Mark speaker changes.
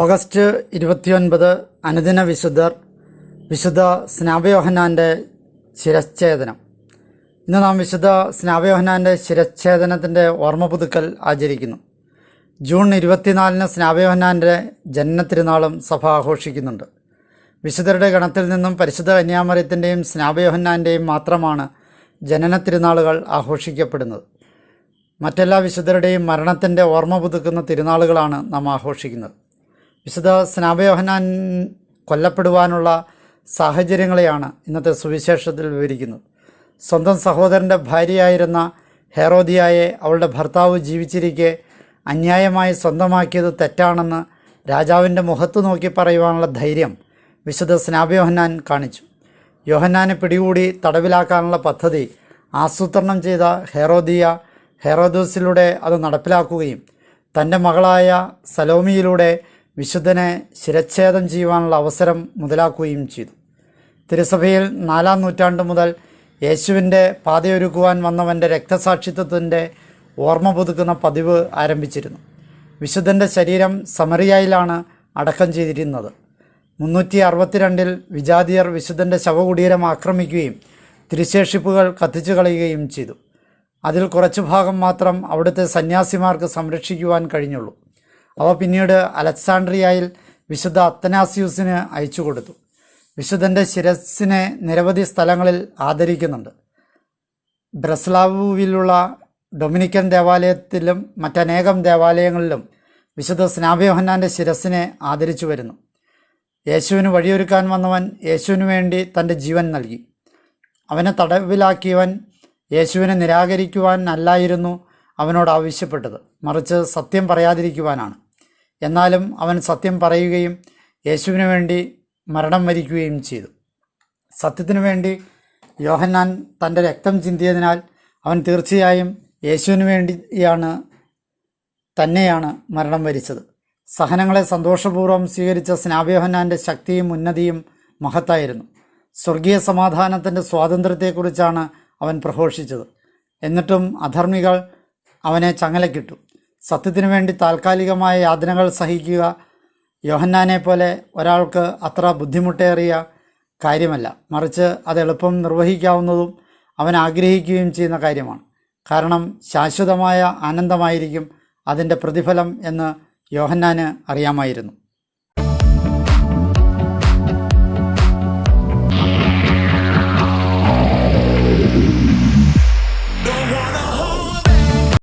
Speaker 1: August ഇരുപത്തിയൊൻപത് അനുദിന വിശുദ്ധർ വിശുദ്ധ സ്നാപയോഹനാന്റെ ശിരച്ഛേദനം ഇന്ന് നാം വിശുദ്ധ സ്നാപയോഹനാന്റെ ശിരച്ഛേദനത്തിന്റെ ഓർമ്മ പുതുക്കൽ ആചരിക്കുന്നു. ജൂൺ ഇരുപത്തിനാലിന് സ്നാപയോഹനാന്റെ ജനനത്തിരുനാളും സഭ ആഘോഷിക്കുന്നുണ്ട്. വിശുദ്ധരുടെ ഗണത്തിൽ നിന്നും പരിശുദ്ധ കന്യാമറിയത്തിന്റെയും സ്നാപയോഹന്നാന്റെയും മാത്രമാണ് ജനന തിരുനാളുകൾ ആഘോഷിക്കപ്പെടുന്നത്. മറ്റെല്ലാ വിശുദ്ധരുടെയും മരണത്തിന്റെ ഓർമ്മ പുതുക്കുന്ന തിരുനാളുകളാണ് നാം ആഘോഷിക്കുന്നത്. വിശുദ്ധ സ്നാപയോഹനാൻ കൊല്ലപ്പെടുവാനുള്ള സാഹചര്യങ്ങളെയാണ് ഇന്നത്തെ സുവിശേഷത്തിൽ വിവരിക്കുന്നത്. സ്വന്തം സഹോദരന്റെ ഭാര്യയായിരുന്ന ഹെറോദിയായെ അവളുടെ ഭർത്താവ് ജീവിച്ചിരിക്കെ അന്യായമായി സ്വന്തമാക്കിയത് തെറ്റാണെന്ന് രാജാവിന്റെ മുഖത്ത് നോക്കി പറയുവാനുള്ള ധൈര്യം വിശുദ്ധ സ്നാപയോഹന്നാൻ കാണിച്ചു. യോഹന്നാനെ പിടികൂടി തടവിലാക്കാനുള്ള പദ്ധതി ആസൂത്രണം ചെയ്ത ഹെറോദിയ ഹെറോദോസിലൂടെ അത് നടപ്പിലാക്കുകയും തന്റെ മകളായ സലോമിയിലൂടെ വിശുദ്ധനെ ശിരച്ഛേദം ചെയ്യുവാനുള്ള അവസരം മുതലാക്കുകയും ചെയ്തു. തിരുസഭയിൽ നാലാം നൂറ്റാണ്ട് മുതൽ യേശുവിന്റെ പാതയൊരുക്കുവാൻ വന്നവന്റെ രക്തസാക്ഷിത്വത്തിന്റെ ഓർമ്മ പുതുക്കുന്ന പതിവ് ആരംഭിച്ചിരുന്നു. വിശുദ്ധന്റെ ശരീരം സമറിയായിലാണ് അടക്കം ചെയ്തിരുന്നത്. മുന്നൂറ്റി അറുപത്തിരണ്ടിൽ വിജാതിയർ വിശുദ്ധന്റെ ശവകുടീരം ആക്രമിക്കുകയും തിരുശേഷിപ്പുകൾ കത്തിച്ചു കളയുകയും ചെയ്തു. അതിൽ കുറച്ചു ഭാഗം മാത്രം അവിടുത്തെ സന്യാസിമാർക്ക് സംരക്ഷിക്കുവാൻ കഴിഞ്ഞുള്ളൂ. അവ പിന്നീട് അലക്സാണ്ട്രിയയിൽ വിശുദ്ധ അത്തനാസ്യൂസിന് അയച്ചു കൊടുത്തു. വിശുദ്ധന്റെ ശിരസിനെ നിരവധി സ്ഥലങ്ങളിൽ ആദരിക്കുന്നുണ്ട്. ബ്രസ്ലാവുവിലുള്ള ഡൊമിനിക്കൻ ദേവാലയത്തിലും മറ്റനേകം ദേവാലയങ്ങളിലും വിശുദ്ധ സ്നാഭ്യോഹന്നാന്റെ ശിരസിനെ ആദരിച്ചു വരുന്നു. യേശുവിന് വഴിയൊരുക്കാൻ വന്നവൻ യേശുവിന് വേണ്ടി തന്റെ ജീവൻ നൽകി. അവനെ തടവിലാക്കിയവൻ യേശുവിനെ നിരാകരിക്കുവാൻ അല്ലായിരുന്നു അവനോട് ആവശ്യപ്പെട്ടത്. മറിച്ച് സത്യം പറയാതിരിക്കുവാനാണ്. എന്നാലും അവൻ സത്യം പറയുകയും യേശുവിന് വേണ്ടി മരണം വരിക്കുകയും ചെയ്തു. സത്യത്തിനു വേണ്ടി യോഹന്നാൻ തന്റെ രക്തം ചിന്തിയതിനാൽ അവൻ തീർച്ചയായും യേശുവിന് വേണ്ടിയാണ് തന്നെയാണ് മരണം വരിച്ചത്. സഹനങ്ങളെ സന്തോഷപൂർവം സ്വീകരിച്ച സ്നാപയോഹന്നാന്റെ ശക്തിയും ഉന്നതിയും മഹത്തായിരുന്നു. സ്വർഗീയ സമാധാനത്തിന്റെ സ്വാതന്ത്ര്യത്തെക്കുറിച്ചാണ് അവൻ പ്രഘോഷിച്ചത്. എന്നിട്ടും അധർമ്മികൾ അവനെ ചങ്ങലക്കിട്ടു. സത്യത്തിനു വേണ്ടി താൽക്കാലികമായ യാതനകൾ സഹിക്കുക. യോഹന്നാനെ പോലെ ഒരാൾക്ക് അത്ര ബുദ്ധിമുട്ടേറിയ കാര്യമല്ല. മറിച്ച് അത് എളുപ്പം നിർവഹിക്കാവുന്നതും അവൻ ആഗ്രഹിക്കുകയും ചെയ്യുന്ന കാര്യമാണ്. കാരണം ശാശ്വതമായ ആനന്ദമായിരിക്കും അതിന്റെ പ്രതിഫലം എന്ന് യോഹന്നാന് അറിയാമായിരുന്നു.